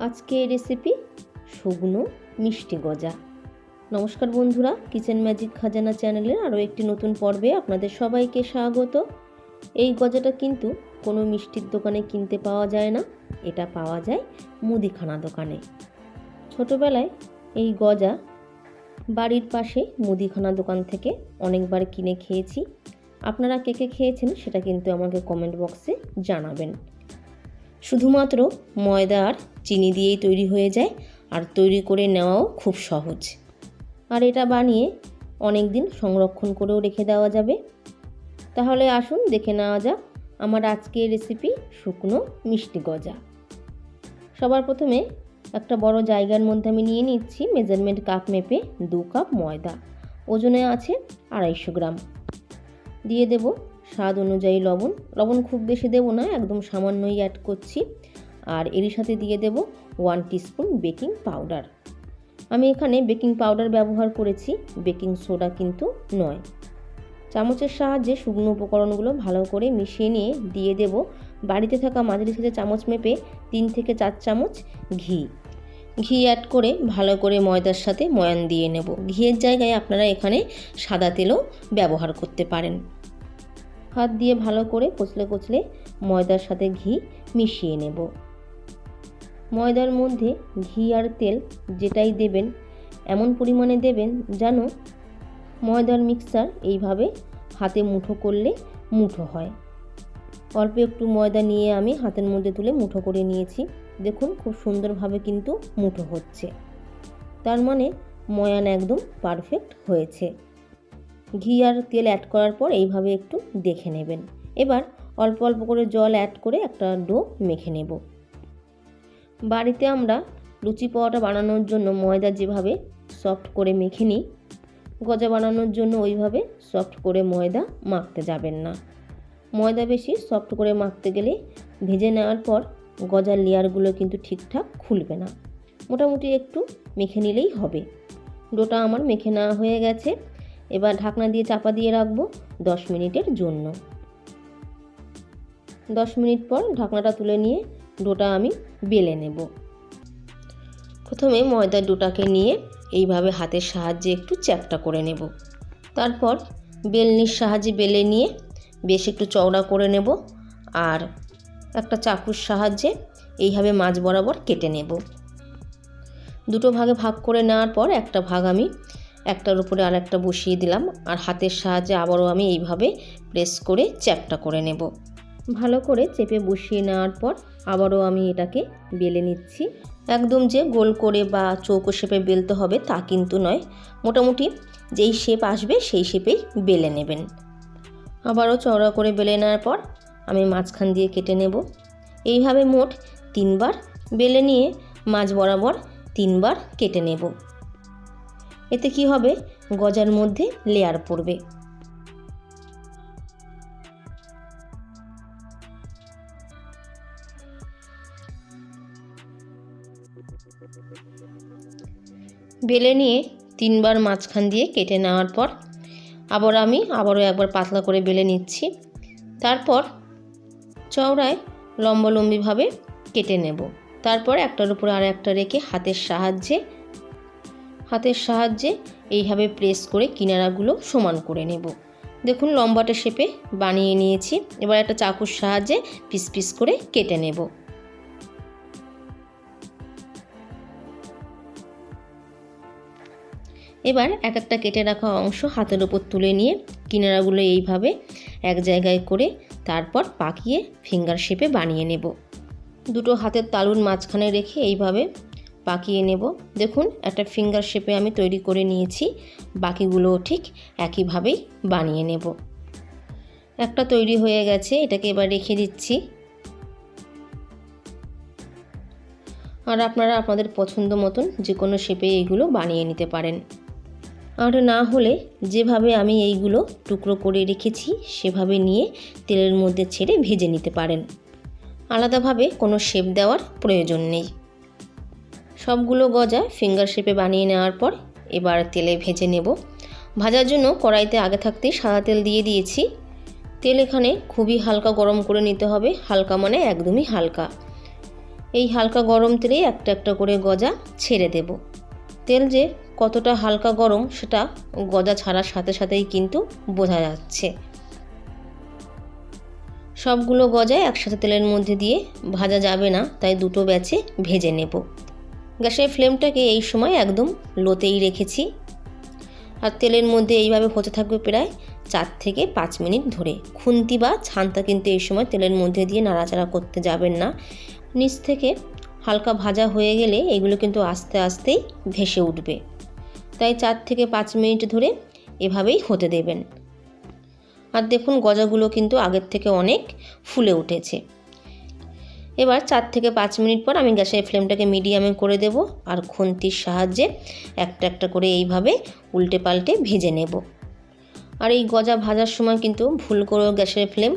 আজকে রেসিপি শুকনো মিষ্টি গজা। নমস্কার বন্ধুরা কিচেন ম্যাজিক খাজানা চ্যানেলের আরও একটি নতুন পর্বে আপনাদের সবাইকে স্বাগত। এই গজাটা কিন্তু কোনো মিষ্টির দোকানে কিনতে পাওয়া যায় না, এটা পাওয়া যায় মুদিখানা দোকানে। ছোটোবেলায় এই গজা বাড়ির পাশে মুদিখানা দোকান থেকে অনেকবার কিনে খেয়েছি। আপনারা কে কে খেয়েছেন সেটা কিন্তু আমাকে কমেন্ট বক্সে জানাবেন। শুধুমাত্র ময়দা আর চিনি দিয়েই তৈরি হয়ে যায় আর তৈরি করে নেওয়াও খুব সহজ। আর এটা বানিয়ে অনেক দিন সংরক্ষণ করেও রেখে দেওয়া যাবে। তাহলে আসুন দেখে নেওয়া যাক আমার আজকের রেসিপি শুকনো মিষ্টি গজা। সবার প্রথমে একটা বড় জায়গার মধ্যে আমি নিয়ে নিচ্ছি মেজারমেন্ট কাপ মেপে দু কাপ ময়দা। ওজনে আছে আড়াইশো গ্রাম। দিয়ে দেব স্বাদ অনুযায়ী লবণ। লবণ খুব বেশি দেবো না, একদম সামান্যই অ্যাড করছি। আর এরই সাথে দিয়ে দেব ওয়ান টিস্পুন বেকিং পাউডার আমি এখানে বেকিং পাউডার ব্যবহার করেছি বেকিং সোডা কিন্তু নয়। চামচের সাহায্যে শুকনো উপকরণগুলো ভালো করে মিশিয়ে নিয়ে দিয়ে দেব। বাড়িতে থাকা মাঝারি সাথে চামচ মেপে তিন থেকে চার চামচ ঘি। ঘি অ্যাড করে ভালো করে ময়দার সাথে ময়ান দিয়ে নেব। ঘিয়ের জায়গায় আপনারা এখানে সাদা তেলও ব্যবহার করতে পারেন। হাত দিয়ে ভালো করে কচলে কচলে ময়দার সাথে ঘি মিশিয়ে নেব। ময়দার মধ্যে ঘি আর তেল যেটাই দেবেন, এমন পরিমাণে দেবেন যেন ময়দার মিক্সার এইভাবে হাতে মুঠো করলে মুঠো হয়। অল্প একটু ময়দা নিয়ে আমি হাতের মধ্যে তুলে মুঠো করে নিয়েছি। দেখুন খুব সুন্দরভাবে কিন্তু মুঠো হচ্ছে। তার মানে ময়ান একদম পারফেক্ট হয়েছে। ঘি আর তেল অ্যাড করার পর এইভাবে একটু দেখে নেবেন। এবার অল্প অল্প করে জল অ্যাড করে একটা ডো মেখে নেব। বাড়িতে আমরা লুচি পাওয়াটা বানানোর জন্য ময়দা যেভাবে সফট করে মেখে নিই, গজা বানানোর জন্য ওইভাবে সফট করে ময়দা মাখতে যাবেন না। ময়দা বেশি সফট করে মাখতে গেলে ভেজে নেওয়ার পর গজার লেয়ারগুলো কিন্তু ঠিকঠাক খুলবে না। মোটামুটি একটু মেখে নিলেই হবে। ডোটা আমার মেখে নেওয়া হয়ে গেছে। এবার ঢাকনা দিয়ে চাপা দিয়ে রাখব দশ মিনিটের জন্য। দশ মিনিট পর ঢাকনাটা তুলে নিয়ে ডোটা আমি বেলে নেব। প্রথমে ময়দার ডোটাকে নিয়ে এইভাবে হাতের সাহায্যে একটু চ্যাপটা করে নেব। তারপর বেলনির সাহায্যে বেলে নিয়ে বেশ একটু চওড়া করে নেব আর একটা চাকুর সাহায্যে এইভাবে মাছ বরাবর কেটে নেব। দুটো ভাগে ভাগ করে নেওয়ার পর একটা ভাগ আমি একটার উপরে আর একটা বসিয়ে দিলাম আর হাতের সাহায্যে আবারও আমি এইভাবে প্রেস করে চ্যাপটা করে নেব। ভালো করে চেপে বসিয়ে নেওয়ার পর আবারও আমি এটাকে বেলে নিচ্ছি। একদম যে গোল করে বা চৌকো শেপে বেলতে হবে তা কিন্তু নয়। মোটামুটি যেই শেপ আসবে সেই শেপেই বেলে নেবেন। আবারও চওড়া করে বেলে নেওয়ার পর আমি মাঝখান দিয়ে কেটে নেব। এইভাবে মোট তিনবার বেলে নিয়ে মাছ বরাবর তিনবার কেটে নেব। এতে কি হবে? গজার মধ্যে লেয়ার পড়বে। বেলে নিয়ে তিনবার মাঝখান দিয়ে কেটে নেওয়ার পর আবার আমি আবারও একবার পাতলা করে বেলে নিচ্ছি। তারপর চওড়ায় লম্বালম্বিভাবে কেটে নেব। তারপর একটার উপর আর একটা রেখে হাতের সাহায্যে হাতের সাহায্যে এইভাবে প্রেস করে কিনারাগুলো সমান করে নেব। দেখুন, লম্বাটা শেপে বানিয়ে নিয়েছি। এবার একটা চাকুর সাহায্যে পিস পিস করে কেটে নেব। এবার এক একটা কেটে রাখা অংশ হাতের ওপর তুলে নিয়ে কিনারাগুলো এইভাবে এক জায়গায় করে তারপর পাকিয়ে ফিঙ্গার শেপে বানিয়ে নেব। দুটো হাতের তালুর মাঝখানে রেখে এইভাবে পাকিয়ে নেব। দেখুন, একটা ফিঙ্গার শেপে আমি তৈরি করে নিয়েছি। বাকিগুলোও ঠিক একইভাবেই বানিয়ে নেব। একটা তৈরি হয়ে গেছে, এটাকে এবার রেখে দিচ্ছি। আর আপনারা আপনাদের পছন্দ মতন যে কোনো শেপে এইগুলো বানিয়ে নিতে পারেন। আর না হলে যেভাবে আমি এইগুলো টুকরো করে রেখেছি, সেভাবে নিয়ে তেলের মধ্যে ছেড়ে ভেজে নিতে পারেন। আলাদাভাবে কোনো শেপ দেওয়ার প্রয়োজন নেই। সবগুলো গজা ফিঙ্গার শেপে বানিয়ে নেওয়ার পর এবার তেলে ভেজে নেব। ভাজার জন্য কড়াইতে আগে থাকতেই সাদা তেল দিয়ে দিয়েছি। তেল এখানে খুবই হালকা গরম করে নিতে হবে। হালকা মানে একদমই হালকা। এই হালকা গরম তেলেই একটা একটা করে গজা ছেড়ে দেব। তেল যে কতটা হালকা গরম সেটা গজা ছাড়ার সাথে সাথেই কিন্তু বোঝা যাচ্ছে। সবগুলো গজায় একসাথে তেলের মধ্যে দিয়ে ভাজা যাবে না, তাই দুটো ব্যাচে ভেজে নেব। গ্যাসের ফ্লেমটাকে এই সময় একদম লোতেই রেখেছি। আর তেলের মধ্যে এইভাবে হতে থাকবে প্রায় চার থেকে পাঁচ মিনিট ধরে। খুন্তি বা ছানটা কিন্তু এই সময় তেলের মধ্যে দিয়ে নাড়াচাড়া করতে যাবেন না। নিচ থেকে হালকা ভাজা হয়ে গেলে এগুলো কিন্তু আস্তে আস্তেই ভেসে উঠবে। তাই চার থেকে পাঁচ মিনিট ধরে এভাবেই হতে দেবেন। আর দেখুন গজাগুলো কিন্তু আগের থেকে অনেক ফুলে উঠেছে। এবার চার থেকে পাঁচ মিনিট পর আমি গ্যাসের ফ্লেমটাকে মিডিয়ামে করে দেব আর খুন্তির সাহায্যে একটা একটা করে এইভাবে উল্টে পাল্টে ভেজে নেব। আর এই গজা ভাজার সময় কিন্তু ভুল করে গ্যাসের ফ্লেম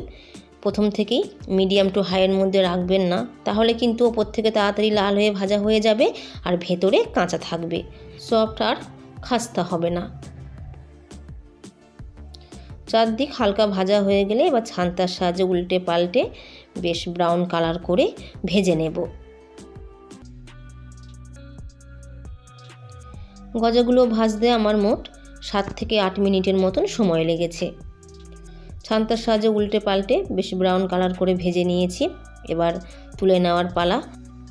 প্রথম থেকেই মিডিয়াম টু হাইয়ের মধ্যে রাখবেন না, তাহলে কিন্তু ওপর থেকে তাড়াতাড়ি লাল হয়ে ভাজা হয়ে যাবে আর ভেতরে কাঁচা থাকবে। সফট আর খাস্তা হবে না। চারদিক হালকা ভাজা হয়ে গেলে এবার ছান্তার সাহায্যে উল্টে পাল্টে বেশ ব্রাউন কালার করে ভেজে নেব। গজাগুলো ভাজতে আমার মোট সাত থেকে আট মিনিটের মতন সময় লেগেছে। ছান্তার সাহায্যে উল্টে পাল্টে বেশ ব্রাউন কালার করে ভেজে নিয়েছি। এবার তুলে নেওয়ার পালা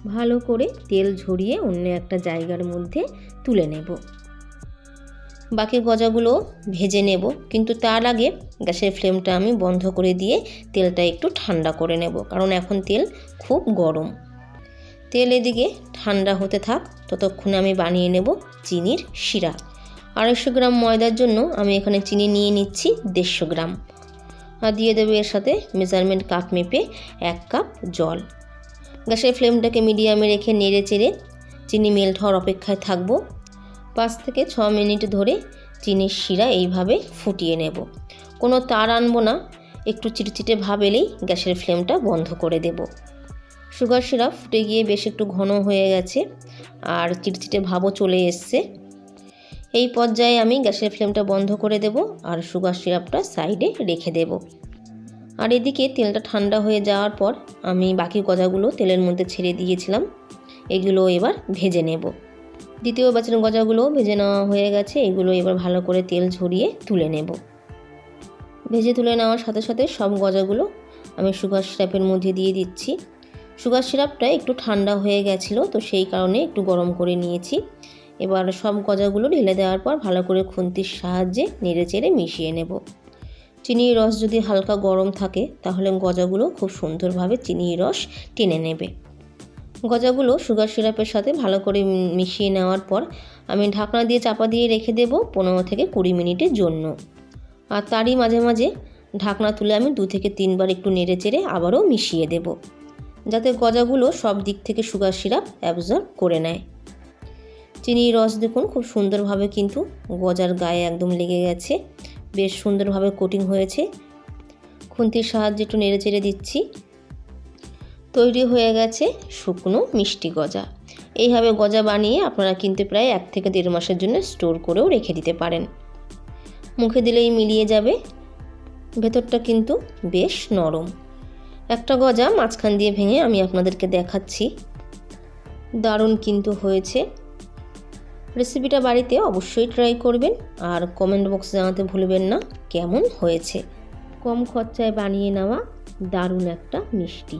ভালো করে তেল ঝরিয়ে অন্য একটা জায়গার মধ্যে তুলে নেব। বাকি গজাগুলো ভেজে নেব। কিন্তু তার আগে গ্যাসের ফ্লেমটা আমি বন্ধ করে দিয়ে তেলটা একটু ঠান্ডা করে নেব, কারণ এখন তেল খুব গরম। তেল এদিকে ঠান্ডা হতে থাক, ততক্ষণে আমি বানিয়ে নেব চিনির শিরা। আড়াইশো গ্রাম ময়দার জন্য আমি এখানে চিনি নিয়ে নিচ্ছি দেড়শো গ্রাম। আর দিয়ে দেবো এর সাথে মেজারমেন্ট কাপ মেপে এক কাপ জল। গ্যাসের ফ্লেমটাকে মিডিয়ামে রেখে নেড়ে চেড়ে চিনি মেল্ট হওয়ার অপেক্ষায় থাকব। পাঁচ থেকে ছ মিনিট ধরে চিনির শিরা এইভাবে ফুটিয়ে নেব। কোনো তার আনব না, একটু চিটচিটে ভাব এলেই গ্যাসের ফ্লেমটা বন্ধ করে দেব। সুগার সিরাপ ফুটে গিয়ে বেশ একটু ঘন হয়ে গেছে আর চিটচিটে ভাবও চলে এসছে। এই পর্যায়ে আমি গ্যাসের ফ্লেমটা বন্ধ করে দেব আর সুগার সিরাপটা সাইডে রেখে দেব। আর এদিকে তেলটা ঠান্ডা হয়ে যাওয়ার পর আমি বাকি গজাগুলো তেলের মধ্যে ছেড়ে দিয়েছিলাম। এগুলো এবার ভেজে নেব। দ্বিতীয় ব্যাচের গজাগুলো ভেজে নেওয়া হয়ে গেছে, এগুলো এবার ভালো করে তেল ঝরিয়ে তুলে নেব। ভেজে তুলে নেওয়ার সাথে সাথে সব গজাগুলো আমি সুগার সিরাপের মধ্যে দিয়ে দিচ্ছি। সুগার সিরাপটা একটু ঠান্ডা হয়ে গেছিল, তো সেই কারণে একটু গরম করে নিয়েছি। এবার সব গজাগুলো ঢেলে দেওয়ার পর ভালো করে খুন্তির সাহায্যে নেড়ে চেড়ে মিশিয়ে নেব। চিনির রস যদি হালকা গরম থাকে, তাহলে গজাগুলো খুব সুন্দরভাবে চিনির রস টেনে নেবে। গজাগুলো সুগার সিরাপের সাথে ভালো করে মিশিয়ে নেওয়ার পর আমি ঢাকনা দিয়ে চাপা দিয়ে রেখে দেব পনেরো থেকে কুড়ি মিনিটের জন্য। আর তারই মাঝে মাঝে ঢাকনা তুলে আমি দু থেকে তিনবার একটু নেড়ে চেড়ে আবারও মিশিয়ে দেব, যাতে গজাগুলো সব দিক থেকে সুগার সিরাপ অ্যাবজর্ব করে নেয়। চিনির রস দেখুন খুব সুন্দরভাবে কিন্তু গজার গায়ে একদম লেগে গেছে, বেশ সুন্দরভাবে কোটিং হয়েছে। খুন্তির সাহায্যে একটু নেড়ে চেড়ে দিচ্ছি। তৈরি হয়ে গেছে শুকনো মিষ্টি গজা। এইভাবে গজা বানিয়ে আপনারা কিন্তু প্রায় এক থেকে দেড় মাসের জন্য স্টোর করেও রেখে দিতে পারেন। মুখে দিলেই মিলিয়ে যাবে। ভেতরটা কিন্তু বেশ নরম। একটা গজা মাঝখান দিয়ে ভেঙে আমি আপনাদেরকে দেখাচ্ছি। দারুণ কিন্তু হয়েছে। রেসিপিটা বাড়িতে অবশ্যই ট্রাই করবেন আর কমেন্ট বক্সে জানাতে ভুলবেন না কেমন হয়েছে। কম খরচায় বানিয়ে নেওয়া দারুণ একটা মিষ্টি।